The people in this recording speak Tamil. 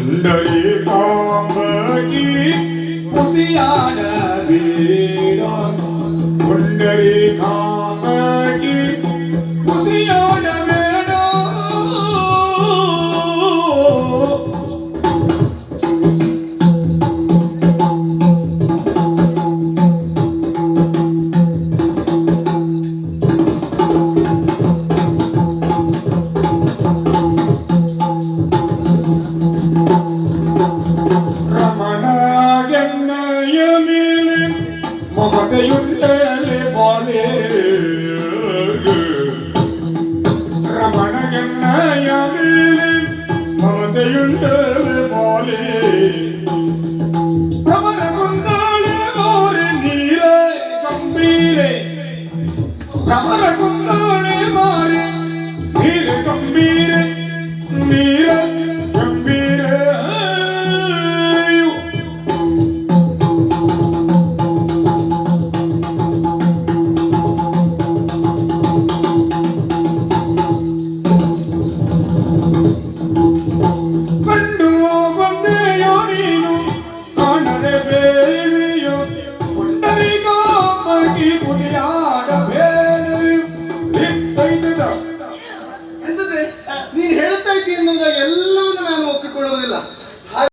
Sundari Om பொகையுள்ளே போலே ரமண என்னையமே மமதையுள்ளே போலே ரமர குந்தாளே மாறி